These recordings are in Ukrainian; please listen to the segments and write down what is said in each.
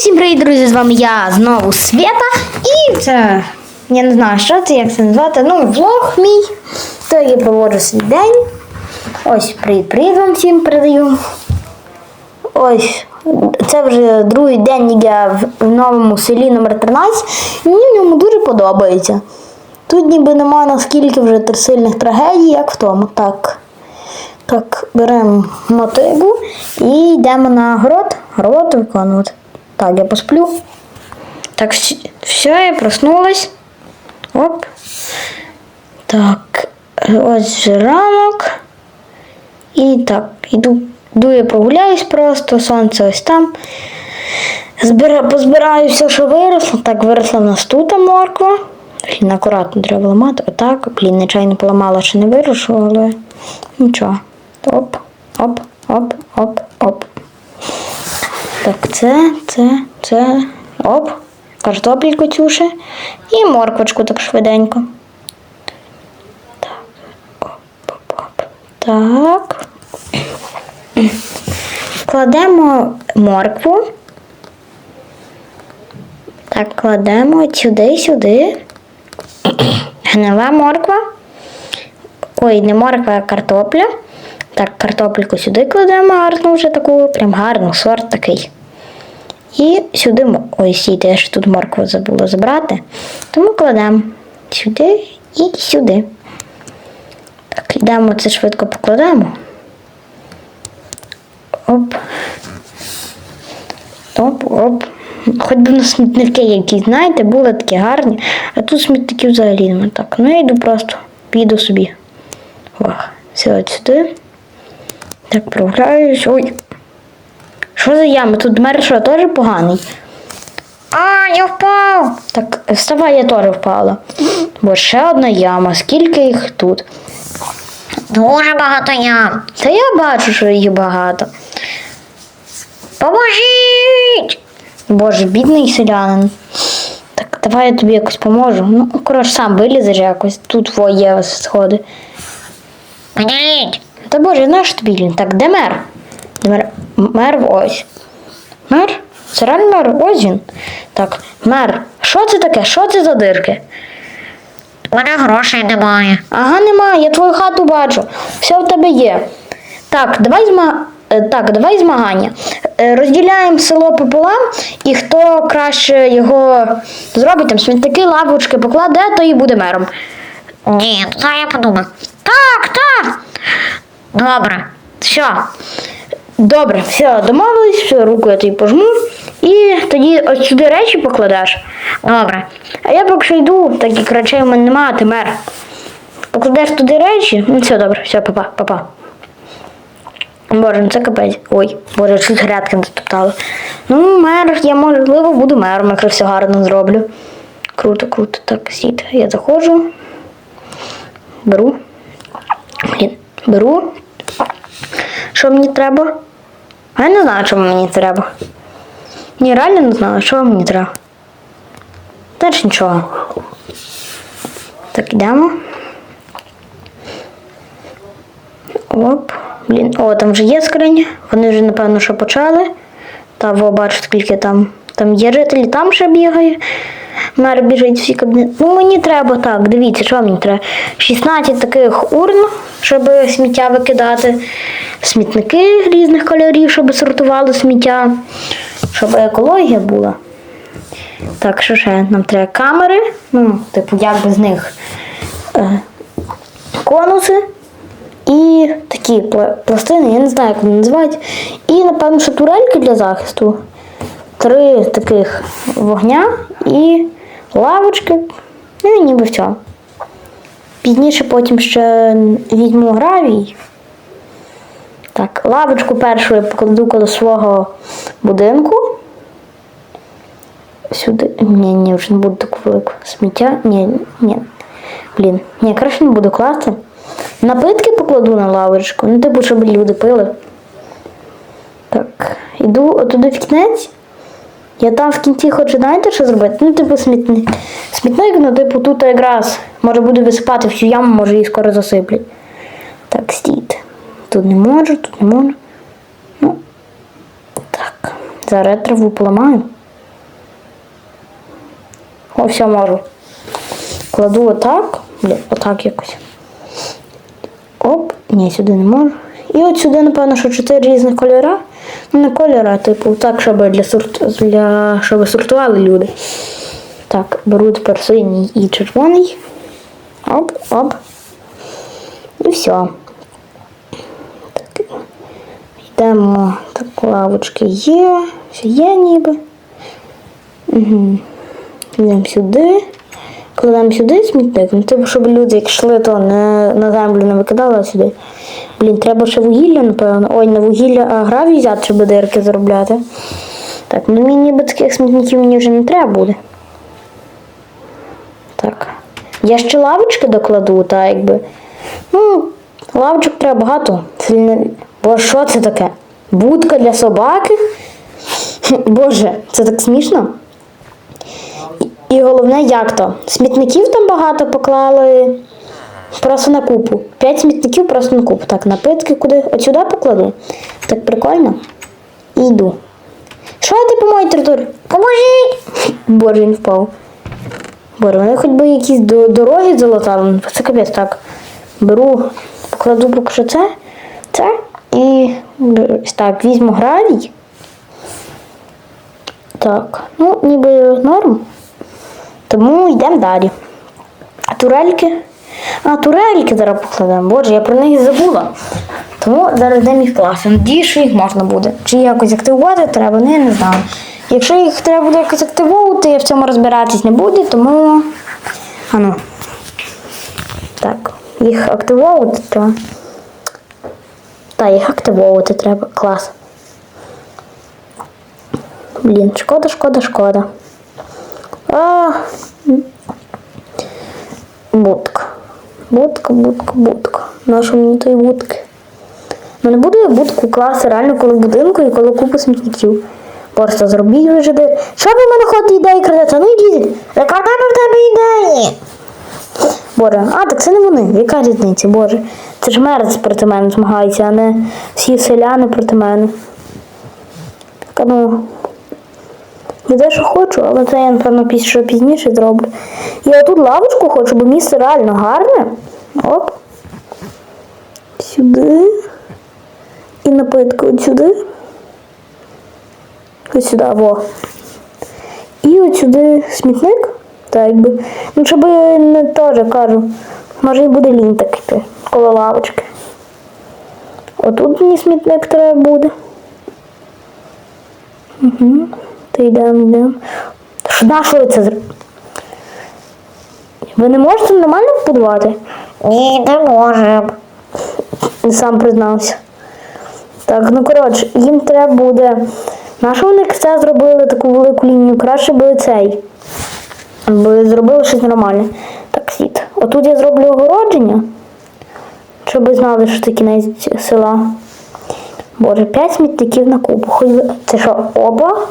всім привіт, друзі! З вами я знову Свята. І це. Я не знаю, що це, як це назвати. Ну, влог мій. То я проводжу свій день. Ось, привіт-привіт вам всім передаю. Ось. Це вже другий день, я в- новому селі номер 13. І мені в ньому дуже подобається. Тут ніби нема наскільки вже сильних трагедій, як в тому. Так. Так, беремо мотигу і йдемо на город. Роботу виконувати. Так, я посплю. Так, все, я проснулась. Оп. Так, ось ранок. І так, іду, йду я прогуляюсь просто, сонце ось там. Збира, позбираю все, що виросло. Так, виросла в нас тут морква. Блін, акуратно треба ламати. Отак. Блін, нечайно поламала, чи не вирушу, але нічого. Оп, оп, оп, оп, оп. Так, це, це, це. Оп. Картопельку цю ще. І морквочку так швиденько. Так. Оп, оп, оп. Так. Кладемо моркву. Так, кладемо сюди, сюди. Гнила морква. Ой, не морква, а картопля. Так, картопельку сюди кладемо гарну вже таку, прям гарну, сорт такий. І сюди, ой, сійте, тут моркву забула забрати. Тому кладемо сюди і сюди. Так, йдемо це швидко покладемо. Оп. Оп, оп. Хоч би на смітники які, знаєте, були такі гарні, а тут смітників взагалі немає. Так, ну я йду просто, піду собі. Вах, все от сюди. Так, прогуляюсь. Ой. Що за яма? Тут мер що, теж поганий? А, я впав! Так, вставай, я теж впала. Бо ще одна яма. Скільки їх тут? Дуже багато ям. Та я бачу, що їх багато. Поможіть! Боже, бідний селянин. Так, давай я тобі якось поможу. Ну, коротше, сам вилізеш якось. Тут твоє сходи. Поділіть! Та боже, знаєш що тобі? Так, де мер? Мер? Ось. Мер? Це реально мер? Ось він. Так, мер, що це таке? Що це за дирки? У мене грошей немає. Ага, немає, я твою хату бачу. Все в тебе є. Так, давай зма... е, так, давай змагання. Е, Розділяємо село пополам, і хто краще його зробить, там смітники, лавочки покладе, то і буде мером. Ні, зараз я подумаю. Так, так. Добре. Все. Добре, все, домовились, все, руку я тобі пожму. І тоді ось сюди речі покладеш. Добре. А я поки що йду, так як речей в мене немає, ти мер. Покладеш туди речі, ну все добре, все, папа, папа. Боже, ну це капець. Ой, боже, чуть грядки не стоптали. Ну, мер, я можливо буду мером, якщо все гарно зроблю. Круто, круто. Так, сідь, я заходжу. Беру. Беру. Що мені треба? А я не знаю, чому мені треба. Ні, реально не знаю, що мені треба. Теж нічого. Так, йдемо. Оп. Блін, о, там вже є скриня. Вони вже, напевно, що почали. Та во, бачу, скільки там. Там є жителі, там ще бігає. Мер біжить всі кабінети. Ну, мені треба так, дивіться, що мені треба. 16 таких урн, щоб сміття викидати. Смітники різних кольорів, щоб сортували сміття. Щоб екологія була. Так, що ще нам треба камери, ну, типу, як без них е, конуси і такі пластини, я не знаю, як вони називають. І, напевно, що турельки для захисту. Три таких вогня і лавочки. Ну і ніби все. Пізніше потім ще візьму гравій. Так, лавочку першу я покладу коло свого будинку. Сюди. Ні, ні, вже не буду таку велику. Сміття. Ні, ні. Блін. Ні, краще не буду класти. Напитки покладу на лавочку. Ну, типу, щоб люди пили. Так, іду отуди в кінець. Я там в кінці хочу, знаєте, що зробити? Ну, типу, смітник. Смітник, ну, типу, тут якраз може буду висипати в цю яму, може її скоро засиплять. Так, стійте. Тут не можу, тут не можу. Ну. Так. Зараз траву поламаю. О, все можу. Кладу отак. Блін, отак якось. Оп, ні, сюди не можу. І от сюди, напевно, що чотири різних кольора. Ну, не кольора, а типу, так, щоб для сорт... для... щоб сортували люди. Так, беру тепер синій і червоний. Оп, оп. І все. Так. Йдемо. Так, лавочки є. Все є ніби. Угу. Йдемо сюди. Кладемо сюди смітник. Ну, типу, щоб люди, як йшли, то не на землю не викидали а сюди. Блін, треба ще вугілля, напевно. Ой, не вугілля, а гравій взяти, щоб дирки заробляти. Так, ну мені ніби таких смітників мені вже не треба буде. Так. Я ще лавочки докладу, та якби. Ну, лавочок треба багато. Бо що це таке? Будка для собаки? Боже, це так смішно. І головне, як то? Смітників там багато поклали просто на купу. П'ять смітників просто на купу. Так, напитки куди? От сюди покладу. Так прикольно. І йду. Що ти по моїй території? Поможіть! Боже, він впав. Боже, вони хоч би якісь до- дороги залатали. Це капець так. Беру, покладу поки що це, це і так, візьму гравій. Так, ну ніби норм. Тому йдемо далі. А турельки? А, турельки зараз покладемо. Боже, я про них забула. Тому зараз йдемо їх класи. Надію, що їх можна буде. Чи якось активувати треба, ну я не знаю. Якщо їх треба буде якось активовувати, я в цьому розбиратись не буду, тому. Ану. Так, їх активовувати треба. Так, їх активовувати треба. Клас. Блін, шкода, шкода, шкода. А, будка. Будка, будка, будка. Наша мені тої будки. Ну не буду я будку класти реально коли будинку і коли купу смітників. Просто зробіть де. Що ви в мене ходите ідеї крадете? Ну йдіть. Яка в тебе ідеї? Боже, а так це не вони. Яка різниця, Боже? Це ж мерець проти мене змагається, а не всі селяни проти мене. Так, ну. Я дещо хочу, але це я, напевно, піз- що пізніше зроблю. Я отут лавочку хочу, бо місце реально гарне. Оп. Сюди. І напитку от сюди. Ось сюди, во. І от сюди смітник. Так якби. Ну, щоб не теж кажу. Може і буде лінь так йти коло лавочки. Отут мені смітник треба буде. Угу. Та йдемо, йдемо. Що, на що ви це зробили? Ви не можете нормально побудувати? Ні, не можемо. Сам признався. Так, ну коротше, їм треба буде. На що вони це зробили таку велику лінію? Краще би цей. Би зробили щось нормальне. Так, сіт. Отут я зроблю огородження. Щоб ви знали, що це кінець села. Боже, 5 смітників на купу. Хоч це що, оба?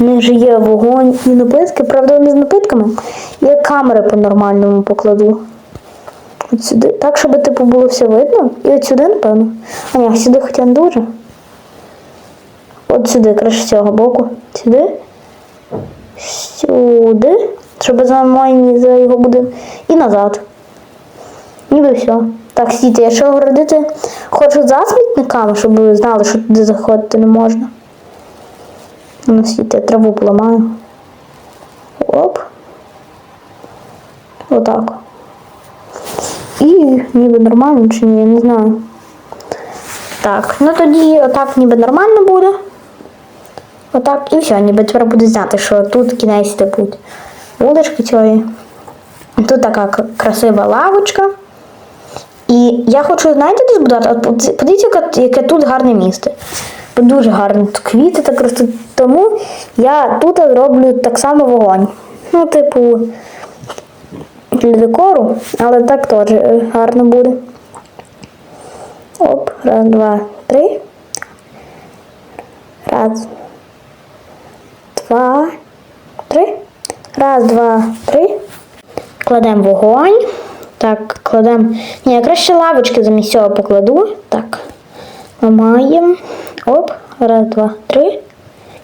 У них же є вогонь і напитки, правда, не з напитками. Я камери по-нормальному покладу. От сюди. Так, щоб типу було все видно. І от сюди, напевно. А ні, сюди хоча не дуже. От сюди, краще з цього боку. Сюди. Сюди. Щоб за за його буде. І назад. Ніби все. Так, стійте, я ще огородити хочу за смітниками, щоб ви знали, що туди заходити не можна. Ну, я траву поламаю. Оп. Отак. І ніби нормально чи ні, я не знаю. Так, ну тоді отак ніби нормально буде. Отак і все, ніби тепер буде знати, що тут кінець типу вулички цієї. Тут така красива лавочка. І я хочу, знаєте, де збудувати? Подивіться, яке, тут гарне місце. Дуже гарно. Тут квіти так ростуть. Тому я тут роблю так само вогонь. Ну, типу, для декору, але так теж е, гарно буде. Оп, раз, два, три. Раз. Два. Три. Раз, два, три. Кладемо вогонь. Так, кладемо. Ні, я краще лавочки замість цього покладу. Так. Ламаємо. Оп. Раз, два, три.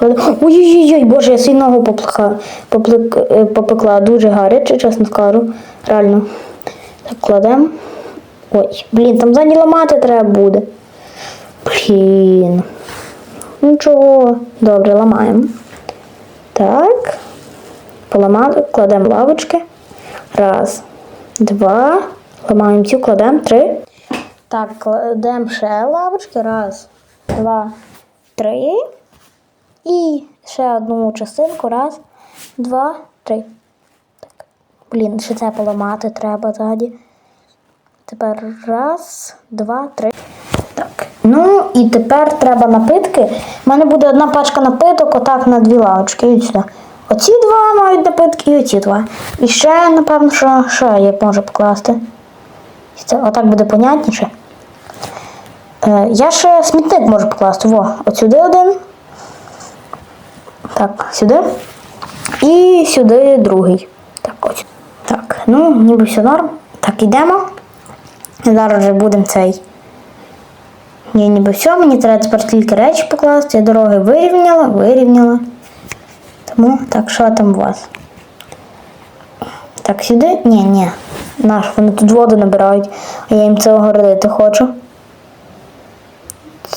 Ой-ой-ой, боже, я свій ногу поплекла, поплек, е, попекла. Дуже гаряче, чесно скажу. Реально. Так, кладемо. Ой, блін, там ззаді ламати треба буде. Блін. Нічого. Добре, ламаємо. Так. Поламали, кладемо лавочки. Раз, два. Ламаємо цю, кладемо три. Так, кладемо ще лавочки. Раз, два, три. І ще одну частинку. Раз, два, три. Так. Блін, ще це поламати треба ззаді. Тепер раз, два, три. Так. Ну і тепер треба напитки. У мене буде одна пачка напиток, отак на дві лавочки. І сюди. Оці два мають напитки і оці два. І ще, напевно, що ще я можу покласти. Це отак буде понятніше. Е, я ще смітник можу покласти. Во, от сюди один. Так, сюди. І сюди другий. Так, ось. Так, ну, ніби все норм. Так, йдемо. Зараз вже будемо цей. Я ніби все, мені треба тепер тільки речі покласти. Я дороги вирівняла, вирівняла. Тому так, що там у вас? Так, сюди? Ні, ні. Наш, вони тут воду набирають, а я їм це огородити хочу.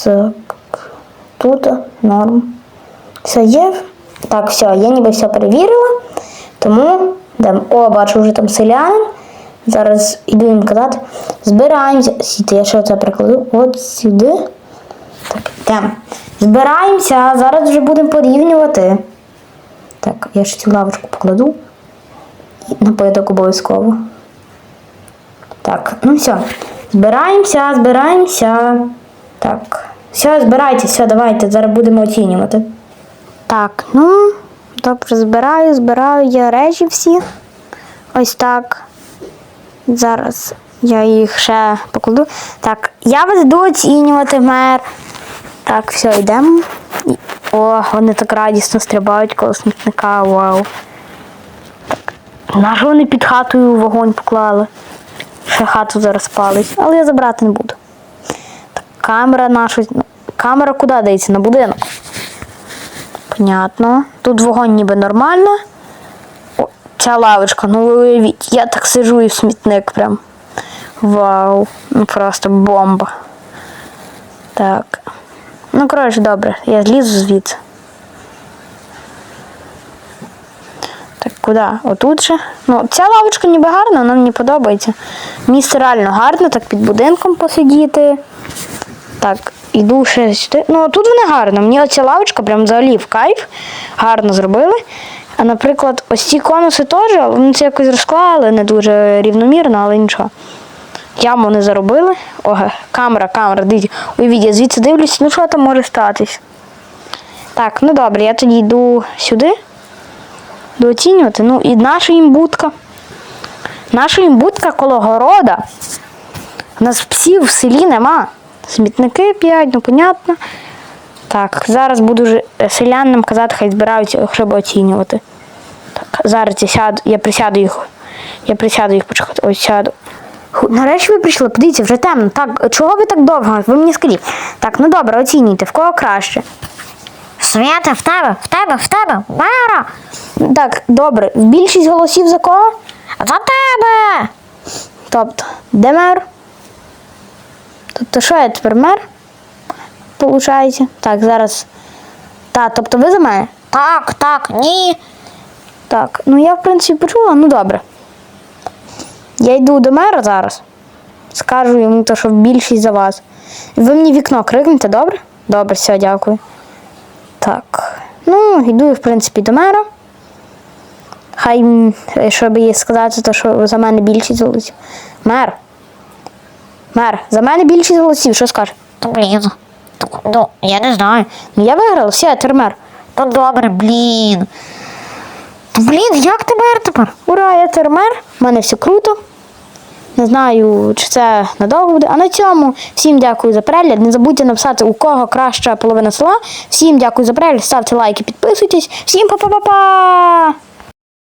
Так. Тут норм. Все є. Так, все, я ніби все перевірила. Тому йдемо. О, бачу вже там селянин. Зараз іду їм казати. Збираємося. Сіти, я ще це прикладу. От сюди. Так, йдемо. Збираємося, зараз вже будемо порівнювати. Так, я ще цю лавочку покладу. І напиток обов'язково. Так, ну все. Збираємося, збираємося. Так. Все, збирайтеся, все, давайте, зараз будемо оцінювати. Так, ну, добре, збираю, збираю я речі всі. Ось так. Зараз я їх ще покладу. Так, я вас йду оцінювати мер. Так, все, йдемо. О, вони так радісно стрибають коло смітника, вау. Нащо вони під хатою вогонь поклали? Ще хату зараз палить, але я забрати не буду. Так, камера наша. ну, Камера куди дається? На будинок. Понятно. Тут вогонь ніби нормально. О, ця лавочка, ну ви уявіть, я так сижу і в смітник прям. Вау, ну просто бомба. Так. Ну, коротше, добре, я злізу звідси. Так, куди? Отут же. Ну, ця лавочка ніби гарна, вона мені подобається. Місце реально гарне, так під будинком посидіти. Так, іду ще сюди. Ну, тут вона гарна. Мені оця лавочка прям взагалі в кайф. Гарно зробили. А, наприклад, ось ці конуси теж, вони це якось розклали, не дуже рівномірно, але нічого. Яму не заробили. Ого, камера, камера, дивіться. Уявіть, я звідси дивлюсь, ну що там може статись. Так, ну добре, я тоді йду сюди. Дооцінювати. Ну і наша імбутка. Наша імбутка коло города. У нас псів в селі нема. Смітники п'ять, ну понятно. Так, зараз буду е, селянам казати, хай збираються, щоб оцінювати. Так, зараз я сяду, я присяду їх. Я присяду їх почекати. Ось сяду. Нарешті ви прийшли, подивіться, вже темно. Так, чого ви так довго? Ви мені скажіть. Так, ну добре, оцінюйте, в кого краще. Свята, в тебе, в тебе, в тебе, Мера, Так, добре, більшість голосів за кого? за тебе. Тобто, де мер? Тобто, що я тепер мер? Получається. Так, зараз. Так, тобто ви за мене? Так, так, ні. Так, ну я в принципі почула, ну добре. Я йду до мера зараз. Скажу йому, то, що більшість за вас. Ви мені вікно крикнете, добре? Добре, все, дякую. Так. Ну, йду, в принципі, до мера. Хай, щоб їй сказати, то, що за мене більшість голосів. Мер. Мер, за мене більшість голосів, що скаже? То блін. Ну, я не знаю. Ну я виграла, все, тепер мер. То добре, блін. То, блін, як тепер тепер? Ура, я тепер мер, в мене все круто. Не знаю, чи це надовго буде. А на цьому всім дякую за перегляд. Не забудьте написати, у кого краща половина села. Всім дякую за перегляд, ставте лайки, підписуйтесь. Всім па-па-па-па!